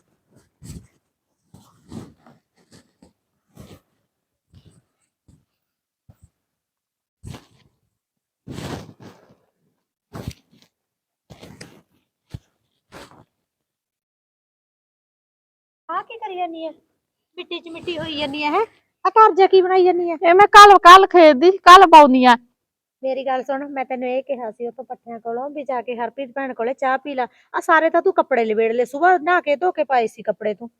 ਆ ਕੀ ਕਰੀ ਜਾਨੀ ਹੈ ਮਿੱਟੀ 'ਚ ਮਿੱਟੀ ਹੋਈ ਜਾਨੀ ਹੈ? ਆ ਘਰ ਜਾ ਕੀ ਬਣਾਈ ਜਾਨੀ ਹੈ
ਇਹ ਮੈਂ ਕੱਲ ਕੱਲ ਖੇਡਦੀ ਕੱਲ ਪਾਉਣੀ ਆ।
ਮੇਰੀ ਗੱਲ ਸੁਣ ਮੈਂ ਤੈਨੂੰ ਇਹ ਕਿਹਾ ਸੀ ਉਤੋਂ ਪੱਠਿਆਂ ਕੋਲੋਂ ਵੀ ਜਾ ਕੇ ਹਰਪ੍ਰੀਤ ਭੈਣ ਕੋਲੇ ਚਾਹ ਪੀ ਲਾ। ਆ ਸਾਰੇ ਤਾਂ ਤੂੰ ਕੱਪੜੇ ਲਵੇੜ ਲੈ ਸਵੇਰ ਨਹਾ ਕੇ ਧੋ ਕੇ ਪਾਏ ਸੀ ਕੱਪੜੇ ਤੂੰ।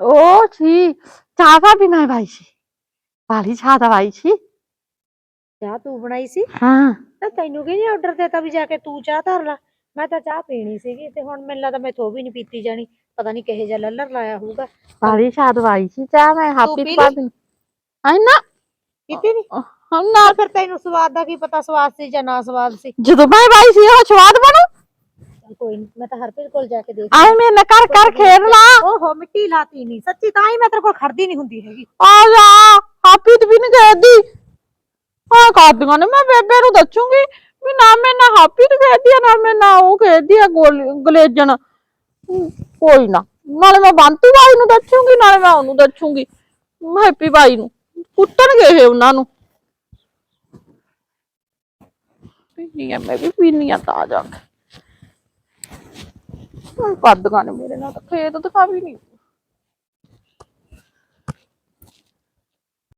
ਉਹ ਸੀ ਚਾਹ ਦਾ ਵੀ ਮੈਂ ਭਾਈ ਸੀ। ਵਾਲੀ ਚਾਹ ਦਾ ਭਾਈ ਸੀ।
ਚਾਹ ਤੂੰ ਬਣਾਈ ਸੀ?
ਹਾਂ।
ਤਾਂ ਤੈਨੂੰ ਕਿਹਨੇ ਆਰਡਰ ਦਿੱਤਾ ਵੀ ਜਾ ਕੇ ਤੂੰ ਚਾਹ ਧਰ ਲਾ? ਮੈਂ ਤਾਂ ਚਾਹ ਪੀਣੀ ਸੀਗੀ ਤੇ ਹੁਣ ਮੈਨੂੰ ਲੱਗਦਾ ਮੈਥੋਂ ਵੀ ਨਹੀਂ ਪੀਤੀ ਜਾਣੀ। ਪਤਾ ਨਹੀਂ ਕਿਹੇ ਜਿਹਾ ਲੱਲਰ ਲਾਇਆ ਹੋਊਗਾ।
ਵਾਲੀ ਚਾਹ ਦਵਾਈ ਸੀ ਚਾਹ ਮੈਂ ਹਾਪੀ
ਪੀ
ਪਾ ਦਿਨ ਆਈ ਨਾ?
ਪੀਤੀ ਨਹੀਂ
ਹਾਂ ਨਾ।
ਫਿਰ ਤੈਨੂੰ ਸਵਾਦ ਦਾ ਕੀ ਪਤਾ ਸਵਾਦ ਸੀ ਜਾਂ ਨਾ ਸਵਾਦ ਸੀ?
ਜਦੋਂ ਮੈਂ ਭਾਈ ਸੀ ਉਹ ਸਵਾਦ ਬਣੂ?
ਚੱਲ ਕੋਈ ਨਹੀਂ ਮੈਂ ਤਾਂ ਹਰਪ੍ਰੀਤ ਕੋਲ ਜਾ ਕੇ ਦੇਖ
ਆਏ ਮੇਰੇ ਨਾਲ ਕਰ ਕਰ ਖੇਡ ਲਾ।
ਓਹੋ ਮਿੱਟੀ ਲਾਤੀ ਨਹੀਂ ਸੱਚੀ ਤਾਂ ਹੀ ਮੈਂ ਤੇਰੇ ਕੋਲ ਖੜਦੀ ਨਹੀਂ ਹੁੰਦੀ ਹੈਗੀ।
ਆ ਜਾ ਹਾਪੀ ਤੇ ਵੀ ਨਹੀਂ ਖੇਡਦੀ। ਹਾਂ ਕਰਦੀਆਂ ਨੇ ਮੈਂ ਬੇਬੇ ਨੂੰ ਦੱਸੂਗੀ ਵੀ ਨਾ ਮੈਂ ਨਾ ਹਾਪੀ ਤੇ ਆ ਨਾ ਮੈਂ ਨਾ ਉਹ ਖੇਡਦੀ ਆ ਗੋਲ- ਗਲੇਜਣ। ਕੋਈ ਨਾ। ਨਾਲੇ ਮੈਂ ਬੰਤੂ ਭਾਈ ਨੂੰ ਦੱਸੂਗੀ ਨਾਲੇ ਮੈਂ ਉਹਨੂੰ ਦੱਸੂਗੀ। ਹੈਪੀ ਭਾਈ ਨੂੰ। ਕੁੱਟਣਗੇ ਇਹ ਉਹਨਾਂ ਨੂੰ। ਪੀਨੀ ਆ ਮੈਂ ਵੀ ਪੀਨੀ ਆ ਤਾਂ ਜਾ ਕੇ। ਹੁਣ ਨੇ ਮੇਰੇ ਨਾਲ ਤਾਂ ਖੇਤ ਦਿਖਾ ਵੀ ਨਹੀਂ